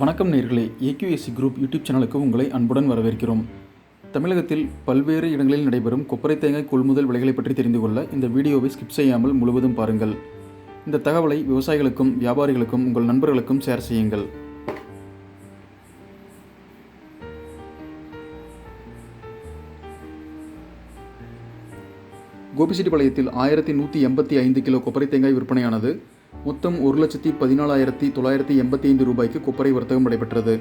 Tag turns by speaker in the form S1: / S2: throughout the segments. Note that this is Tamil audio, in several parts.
S1: வணக்கம் நேர்களே. ஏக்யூஎஸ்சி குரூப் யூடியூப் சேனலுக்கு உங்களை அன்புடன் வரவேற்கிறோம். தமிழகத்தில் பல்வேறு இடங்களில் நடைபெறும் கொப்பரை தேங்காய் கொள்முதல் விலைகளை பற்றி தெரிந்து கொள்ள இந்த வீடியோவை ஸ்கிப் செய்யாமல் முழுவதும் பாருங்கள். இந்த தகவலை விவசாயிகளுக்கும் வியாபாரிகளுக்கும் உங்கள் நண்பர்களுக்கும் ஷேர் செய்யுங்கள். கோபிச்செட்டிப்பாளையத்தில் ஆயிரத்தி நூற்றி எண்பத்தி ஐந்து கிலோ கொப்பரை தேங்காய் விற்பனையானது மொத்தம் ஒரு லட்சத்தி பதினாலாயிரத்தி தொள்ளாயிரத்தி எண்பத்தி ஐந்து ரூபாய்க்கு கொப்பரை வர்த்தகம் நடைபெற்றது.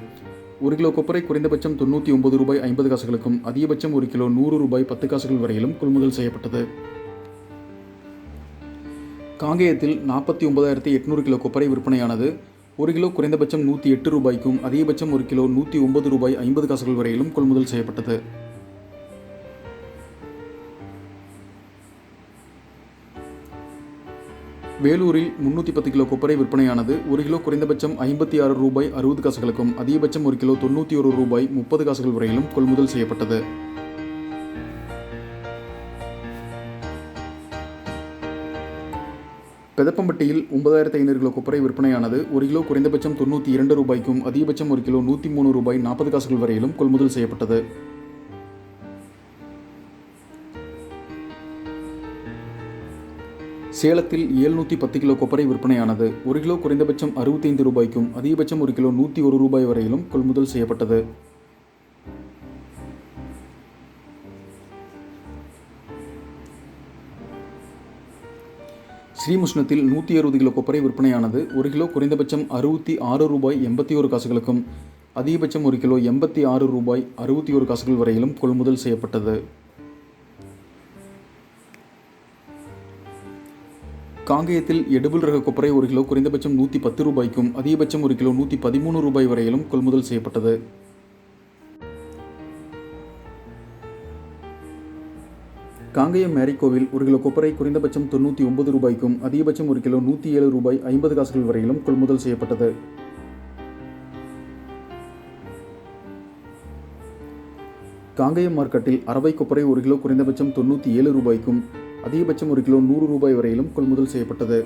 S1: ஒரு கிலோ கொப்பரை குறைந்தபட்சம் தொண்ணூற்றி ஒன்பது ரூபாய் ஐம்பது காசுகளுக்கும் அதிகபட்சம் ஒரு கிலோ நூறு ரூபாய் பத்து காசுகள் வரையிலும் கொள்முதல் செய்யப்பட்டது. காங்கேயத்தில் நாற்பத்தி ஒன்பதாயிரத்தி எட்நூறு கிலோ கொப்பரை விற்பனையானது ஒரு கிலோ குறைந்தபட்சம் நூற்றி எட்டு ரூபாய்க்கும் அதிகபட்சம் ஒரு கிலோ நூற்றி ஒன்பது ரூபாய் ஐம்பது காசுகள் வரையிலும் கொள்முதல் செய்யப்பட்டது. வேலூரில் முன்னூற்றி பத்து கிலோ கொப்பரை விற்பனையானது ஒரு கிலோ குறைந்தபட்சம் ஐம்பத்தி ஆறு ரூபாய் அறுபது காசுகளுக்கும் அதிகபட்சம் ஒரு கிலோ தொண்ணூற்றி ஒரு ரூபாய் முப்பது காசுகள் வரையிலும் கொள்முதல் செய்யப்பட்டது. பெதப்பம்பட்டியில் ஒன்பதாயிரத்தி ஐநூறு கிலோ கொப்பரை விற்பனையானது ஒரு கிலோ குறைந்தபட்சம் தொண்ணூற்றி இரண்டு ரூபாய்க்கும் அதிகபட்சம் ஒரு கிலோ நூற்றி மூணு ரூபாய் நாற்பது காசுகள் வரையிலும் கொள்முதல் செய்யப்பட்டது. சேலத்தில் ஏழ்நூற்றி பத்து கிலோ கொப்பரை விற்பனையானது ஒரு கிலோ குறைந்தபட்சம் அறுபத்தைந்து ரூபாய்க்கும் அதிகபட்சம் ஒரு கிலோ நூற்றி ஒரு ரூபாய் வரையிலும் கொள்முதல் செய்யப்பட்டது. ஸ்ரீமுஷ்ணத்தில் நூற்றி அறுபது கிலோ கொப்பரை விற்பனையானது ஒரு கிலோ குறைந்தபட்சம் அறுபத்தி ஆறு ரூபாய் எண்பத்தி ஒரு காசுகளுக்கும் அதிகபட்சம் ஒரு கிலோ எண்பத்தி ஆறு ரூபாய் அறுபத்தி ஒரு காசுகள் வரையிலும் கொள்முதல் செய்யப்பட்டது. காங்கேயத்தில் எடுபுல் ரக கொப்பரை ஒரு கிலோ குறைந்தபட்சம் நூற்றி பத்து ரூபாய்க்கும் அதிகபட்சம் ஒரு கிலோ நூற்றி பதிமூணு ரூபாய் வரையிலும் கொள்முதல் செய்யப்பட்டது. காங்கேயம் மேரிக்கோவில் ஒரு கிலோ கொப்பரை குறைந்தபட்சம் தொண்ணூற்றி ஒன்பது ரூபாய்க்கும் அதிகபட்சம் ஒரு கிலோ நூற்றி ஏழு ரூபாய் ஐம்பது காசுகள் வரையிலும் கொள்முதல் செய்யப்பட்டது. காங்கேயம் மார்க்கெட்டில் அரவை கொப்பரை ஒரு கிலோ குறைந்தபட்சம் தொண்ணூற்றி ஏழு ரூபாய்க்கும் அதிகபட்சம் ஒரு கிலோ நூறு ரூபாய் வரையிலும் கொள்முதல் செய்யப்பட்டது.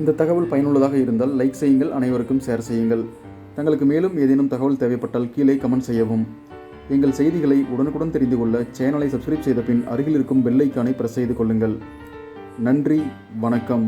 S1: இந்த தகவல் பயனுள்ளதாக இருந்தால் லைக் செய்யுங்கள் அனைவருக்கும் ஷேர் செய்யுங்கள். தங்களுக்கு மேலும் ஏதேனும் தகவல் தேவைப்பட்டால் கீழே கமெண்ட் செய்யவும். எங்கள் செய்திகளை உடனுக்குடன் தெரிந்து கொள்ள சேனலை சப்ஸ்கிரைப் செய்த பின் அருகில் இருக்கும் பெல்லைக்கானை பிரஸ் செய்து கொள்ளுங்கள். நன்றி வணக்கம்.